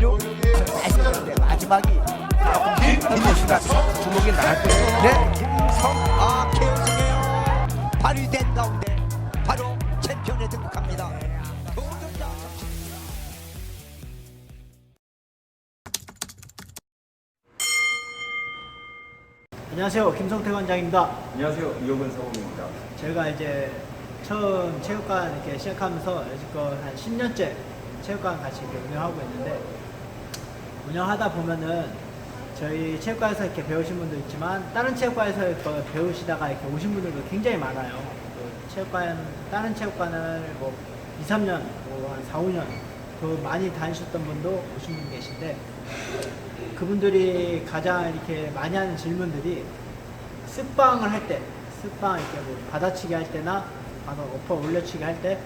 16 알겠는데 마지막이 시간 주목이 나갈 거예요. 네, 김성 아 최우승이에요. 발휘된 가운데 바로 챔피언에 등극합니다. 도전자 안녕하세요. 김성태 관장입니다. 안녕하세요. 이호근 사범입니다. 제가 이제 처음 체육관 이렇게 시작하면서 여지껏 한 10년째 체육관 같이 이렇게 운영하고 있는데 운영하다 보면은 저희 체육관에서 이렇게 배우신 분도 있지만 다른 체육관에서 이렇게 배우시다가 이렇게 오신 분들도 굉장히 많아요. 그 체육관 다른 체육관을 뭐 2, 3년, 뭐한 4, 5년 더 많이 다니셨던 분도 오신 분 계신데 그분들이 가장 이렇게 많이 하는 질문들이 습방을 할 때, 습방 이렇게 뭐 받아치기 할 때나 바로 엎어 올려치기 할 때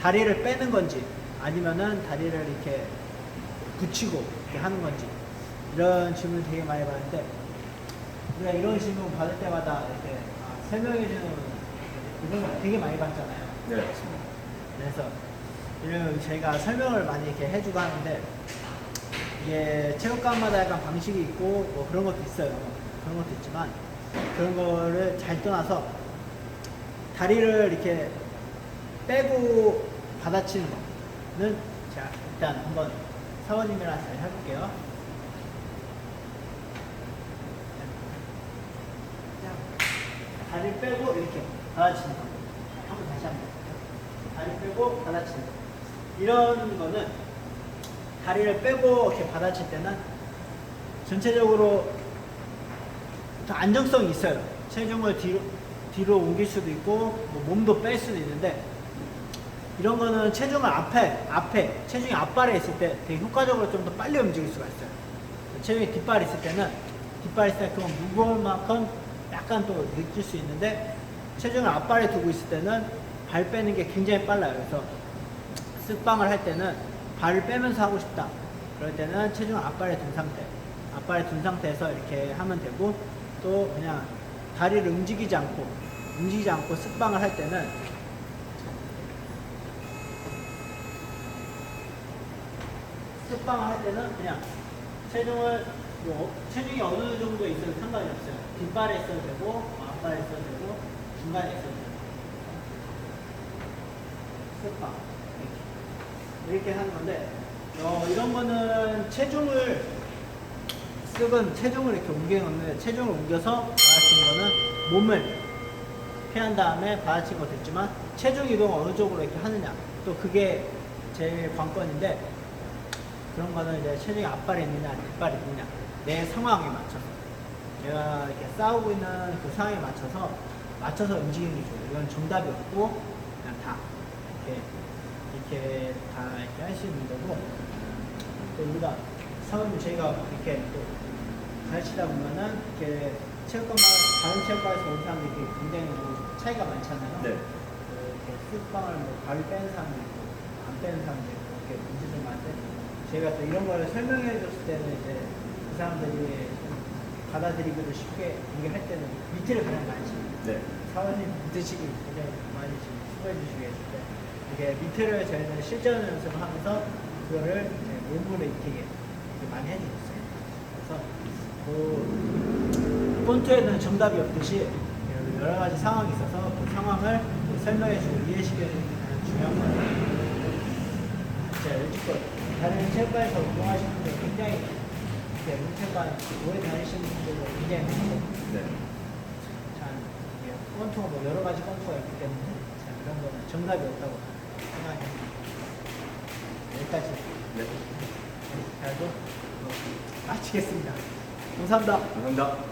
다리를 빼는 건지 아니면은 다리를 이렇게 붙이고 이렇게 하는 건지 이런 질문 되게 많이 받는데 우리가 이런 질문 받을 때마다 이렇게 아, 설명해 주는 이런 거 되게 많이 받잖아요. 네, 맞습니다. 그래서 이런 저희가 설명을 많이 이렇게 해주고 하는데 이게 체육관마다 약간 방식이 있고 뭐 그런 것도 있어요. 그런 것도 있지만 그런 거를 잘 떠나서 다리를 이렇게 빼고 받아치는 거는 자 일단 한번 사원님이랑 잘 해볼게요. 자, 다리를 빼고 이렇게 받아치는 거. 한번 다시 한번. 다리 빼고 받아치는 거. 이런 거는 다리를 빼고 이렇게 받아칠 때는 전체적으로 더 안정성이 있어요. 체중을 뒤로, 뒤로 옮길 수도 있고 뭐 몸도 뺄 수도 있는데 이런 거는 체중을 앞에 앞에 체중이 앞발에 있을 때 되게 효과적으로 좀 더 빨리 움직일 수가 있어요. 체중이 뒷발에 있을 때는 뒷발에 있을 때 그건 무거운 만큼 약간 또 느낄 수 있는데 체중을 앞발에 두고 있을 때는 발 빼는 게 굉장히 빨라요. 그래서 쓱방을 할 때는 발을 빼면서 하고 싶다. 그럴 때는 체중을 앞발에 둔 상태. 앞발에 둔 상태에서 이렇게 하면 되고 또 그냥 다리를 움직이지 않고 움직이지 않고 쓱방을 할 때는 쓱방을 할 때는 그냥 체중을 뭐 체중이 어느 정도 있어도 상관이 없어요. 뒷발에 있어도 되고 뭐 앞발에 있어도 되고 중간에 있어도 되고. 쓱방. 이렇게 이렇게 하는 건데 어, 이런 거는 체중을 쓱은 체중을 이렇게 옮기는데 체중을 옮겨서 받아치는 거는 몸을 피한 다음에 것도 있지만 체중 이동 어느 쪽으로 이렇게 하느냐. 또 그게 제일 관건인데 그런 거는 이제 체중이 앞발에 있느냐 뒷발에 있느냐 내 상황에 맞춰서 내가 이렇게 싸우고 있는 그 상황에 맞춰서 맞춰서 움직이는 게 좋아요 이건 정답이 없고 그냥 다 이렇게 이렇게 다 이렇게 할 수 있는 거고 또 우리가 사원님 저희가 이렇게 또 가르치다 보면은 이렇게 체육관마다 다른 체육관에서 온 사람들이 굉장히 뭐 차이가 많잖아요. 네. 그 이렇게 습방을 뭐 발을 빼는 사람도 있고 안 빼는 사람도 있고 이렇게 문제들 많은데 저희가 또 이런 걸 설명해 줬을 때는 이제 그 사람들이 좀 받아들이기도 쉽게 이게 할 때는 밑을 가장 많이. 네. 사원님 드시기 굉장히 많이 지금 수고해 주시게 했을 때 이게 밑을 저희는 실전 연습을 하면서 그거를 이제 몸으로 익히게 많이 해주셨어요. 그래서 그 본투에는 정답이 없듯이 여러 가지 상황이 있어서 그 상황을 설명해 주고 이해시켜주는 게 중요한 거예요. 제가 여지껏 다른 체육관에서 운동하시는 분들 굉장히 이렇게 체육관 오래 다니시는 분들도 굉장히 많고 네. 참 이게 권투가 뭐 여러 가지 권투가 있기 때문에 참 이런 거는 정답이 없다고 생각합니다. 여기까지 네. 잘도 마치겠습니다. 감사합니다. 감사합니다.